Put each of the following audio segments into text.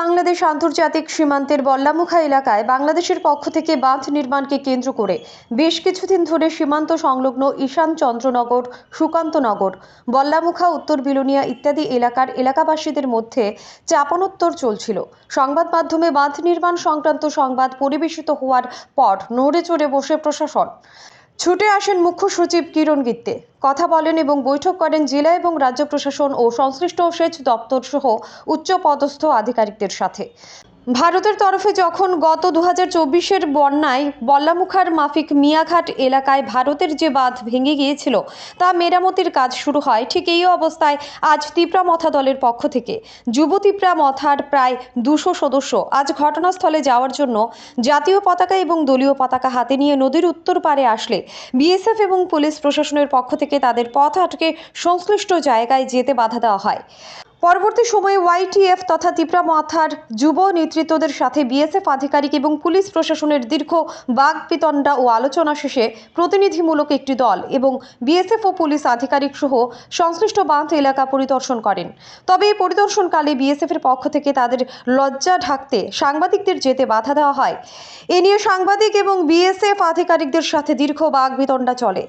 বাংলাদেশ আন্তর্জাতিক সীমান্তের বল্লামুখা এলাকায় বাংলাদেশের পক্ষ থেকে বাঁধ নির্মাণকে কেন্দ্র করে বেশ কিছুদিন ধরে সীমান্ত সংলগ্ন ঈশান চন্দ্রনগর সুকান্তনগর বল্লামুখা, উত্তর বিলোনিয়া ইত্যাদি এলাকার এলাকাবাসীদের মধ্যে চাপানোত্তর চলছিল। সংবাদ মাধ্যমে বাঁধ নির্মাণ সংক্রান্ত সংবাদ পরিবেশিত হওয়ার পর নড়ে চড়ে বসে প্রশাসন। ছুটে আসেন মুখ্য সচিব কিরণ গিত্তে। কথা বলেন এবং বৈঠক করেন জেলা এবং রাজ্য প্রশাসন ও সংশ্লিষ্ট সেচ দপ্তর সহ উচ্চ পদস্থ আধিকারিকদের সাথে। ভারতের তরফে যখন গত দু হাজার চব্বিশের বন্যায় বল্লামুখার মাফিক মিয়াঘাট এলাকায় ভারতের যে বাঁধ ভেঙে গিয়েছিল তা মেরামতির কাজ শুরু হয়, ঠিক এই অবস্থায় আজ তিপ্রা মথা দলের পক্ষ থেকে। যুব তিপ্রা মথার প্রায় দুশো সদস্য আজ ঘটনাস্থলে যাওয়ার জন্য জাতীয় পতাকা এবং দলীয় পতাকা হাতে নিয়ে নদীর উত্তর পারে আসলে বিএসএফ এবং পুলিশ প্রশাসনের পক্ষ থেকে তাদের পথ আটকে সংশ্লিষ্ট জায়গায় যেতে বাধা দেওয়া হয়। পরবর্তী সময়ে ওয়াইটিএফ তথা তিপ্রা মাথার যুব নেতৃত্বদের সাথে বিএসএফ আধিকারিক এবং পুলিশ প্রশাসনের দীর্ঘ বাগবিতণ্ডা ও আলোচনা শেষে প্রতিনিধিমূলক একটি দল এবং বিএসএফ ও পুলিশ আধিকারিক সহ সংশ্লিষ্ট বাঁধ এলাকা পরিদর্শন করেন। তবে এই পরিদর্শনকালে বিএসএফ এর পক্ষ থেকে তাদের লজ্জা ঢাকতে সাংবাদিকদের যেতে বাধা দেওয়া হয়। এ নিয়ে সাংবাদিক এবং বিএসএফ আধিকারিকদের সাথে দীর্ঘ বাগবিতণ্ডা চলে।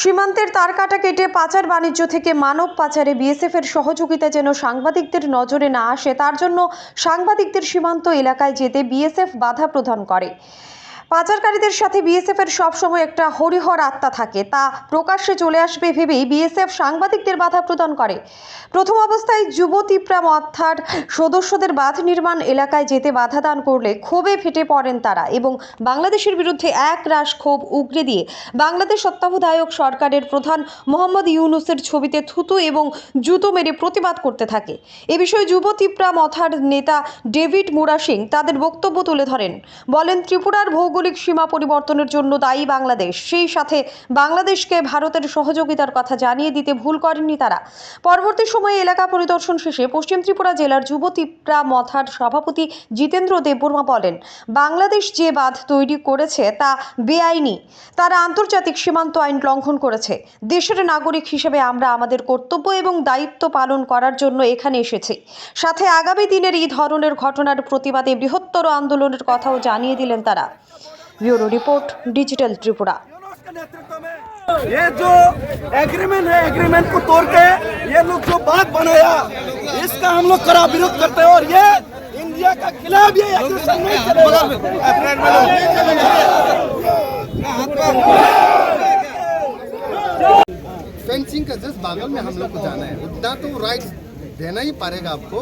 সীমান্তের তারকাটা কেটে পাচার বাণিজ্য থেকে মানব পাচারে বিএসএফ এর সহযোগিতা যেন সাংবাদিকদের নজরে না আসে তার জন্য সাংবাদিকদের সীমান্ত এলাকায় যেতে বিএসএফ বাধা প্রদান করে। পাচারকারীদের সাথে বিএসএফ এর সবসময় একটা হরিহর আত্মা থাকে। তা প্রকাশ্যে চলে আসবে ভেবেই বিএসএফ সাংবাদিকদের বাধা প্রদান করে। প্রথম অবস্থায় যুব তিপ্রা মথার সদস্যদের বাঁধ নির্মাণ এলাকায় যেতে বাধা দান করলে ক্ষোভে ফেটে পড়েন তারা এবং বাংলাদেশের বিরুদ্ধে এক রাশ ক্ষোভ উগরে দিয়ে বাংলাদেশ তত্ত্বাবধায়ক সরকারের প্রধান মোহাম্মদ ইউনুসের ছবিতে থুতু এবং জুতো মেরে প্রতিবাদ করতে থাকে। এ বিষয়ে যুব তিপ্রা মথার নেতা ডেভিড মুরা সিং তাদের বক্তব্য তুলে ধরেন। বলেন, ত্রিপুরার ভৌগোলিক সীমা পরিবর্তনের জন্য দায়ী বাংলাদেশ। সেই সাথে বাংলাদেশকে ভারতের সহযোগিতার কথা জানিয়ে দিতে ভুল করেননি তারা। পরবর্তী সময়ে এলাকা পরিদর্শন শেষে পশ্চিম ত্রিপুরা জেলার যুব তিপ্রা মথার সভাপতি জিতেন্দ্র দেববর্মা বলেন, বাংলাদেশ যে বাঁধ তৈরি করেছে তা বেআইনি। তারা আন্তর্জাতিক সীমান্ত আইন লঙ্ঘন করেছে। দেশের নাগরিক হিসেবে আমরা আমাদের কর্তব্য এবং দায়িত্ব পালন করার জন্য এখানে এসেছি। সাথে আগামী দিনের এই ধরনের ঘটনার প্রতিবাদে বৃহত্তর আন্দোলনের কথাও জানিয়ে দিলেন তারা। Bureau report digital Tripura. ये जो एग्रीमेंट है एग्रीमेंट को तोड़ के ये लोग जो बात बनाया इसका हम लोग कड़ा विरोध करते हैं और ये इंडिया का खिलाफ ये फेंसिंग का जस्ट बागल में हम लोग को जाना है। उतना तो राइट देना ही पड़ेगा आपको।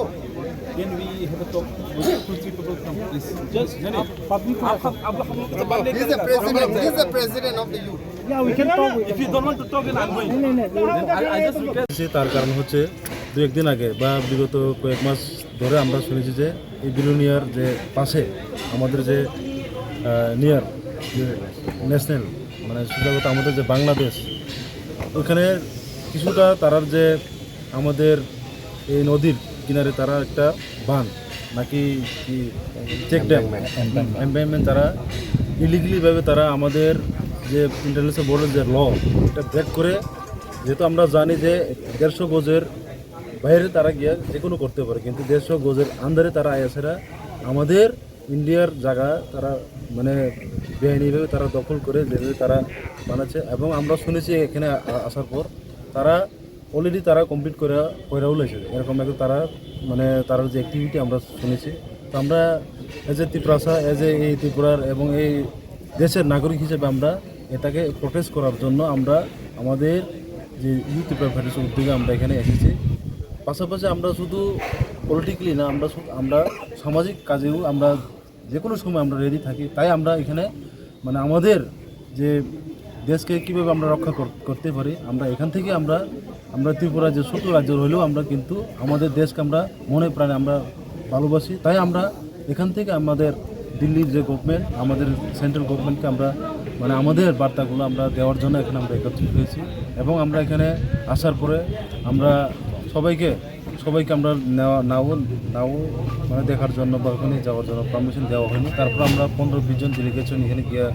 Can we have a talk with two, three people from police? Just no, no. Public He is the president. He the president of the youth. Yeah, we can talk. If you don't want to talk, then I'm going. No, no, no. I, I just request. তার কারণ হচ্ছে দু একদিন আগে বা বিগত কয়েক মাস ধরে আমরা শুনেছি যে এই বিলুনিয়ার যে পাশে আমাদের যে নিয়ার ন্যাশনাল মানে সুজাগত আমাদের যে বাংলাদেশ ওখানে কিছুটা তারার যে আমাদের এই নদীর কিনারে তারা একটা বান, নাকি চেক ড্যাম এম্পাইনমেন্ট তারা ইলিগেলিভাবে তারা আমাদের যে ইন্টারন্যাশনাল বোর্ডের যে ল এটা ব্রেক করে, যেহেতু আমরা জানি যে দেড়শো গজের বাইরে তারা গিয়ে যে কোনো করতে পারে, কিন্তু দেড়শো গজের আন্দারে তারা আয়াসেরা আমাদের ইন্ডিয়ার জায়গা তারা মানে বেআইনিভাবে তারা দখল করে যেভাবে তারা বানাচ্ছে। এবং আমরা শুনেছি এখানে আসার পর তারা অলরেডি তারা কমপ্লিট করে কইরাও লেছে এরকম একটা তারা মানে তার যে অ্যাক্টিভিটি আমরা শুনেছি। তো আমরা as a Tripurasa as a এই ত্রিপুরার এবং এই দেশের নাগরিক হিসেবে আমরা এটাকে প্রোটেস্ট করার জন্য আমরা আমাদের যে ইউথ ত্রিপুরা ফেডারেশন উদ্যোগে আমরা এখানে এসেছি। পাশাপাশি আমরা শুধু পলিটিক্যালি না, আমরা আমরা সামাজিক কাজেও আমরা যে কোনো সময় আমরা রেডি থাকি। তাই আমরা এখানে মানে আমাদের যে দেশকে কীভাবে আমরা রক্ষা কর- করতে পারি, আমরা এখান থেকে আমরা আমরা ত্রিপুরা যে ছোট রাজ্য হলেও আমরা কিন্তু আমাদের দেশকে আমরা মনে প্রাণে আমরা ভালোবাসি। তাই আমরা এখান থেকে আমাদের দিল্লির যে গভর্নমেন্ট আমাদের সেন্ট্রাল গভর্নমেন্টকে আমরা মানে আমাদের বার্তাগুলো আমরা দেওয়ার জন্য এখানে আমরা একত্রিত হয়েছি এবং আমরা এখানে আসার পরে আমরা সবাইকে সবাইকে আমরা নেওয়া, নাও নাও মানে দেখার জন্য বা ওখানে যাওয়ার জন্য পারমিশন দেওয়া হয়নি। তারপর আমরা পনেরো বিশ জন ডেলিগেশন এখানে গিয়ে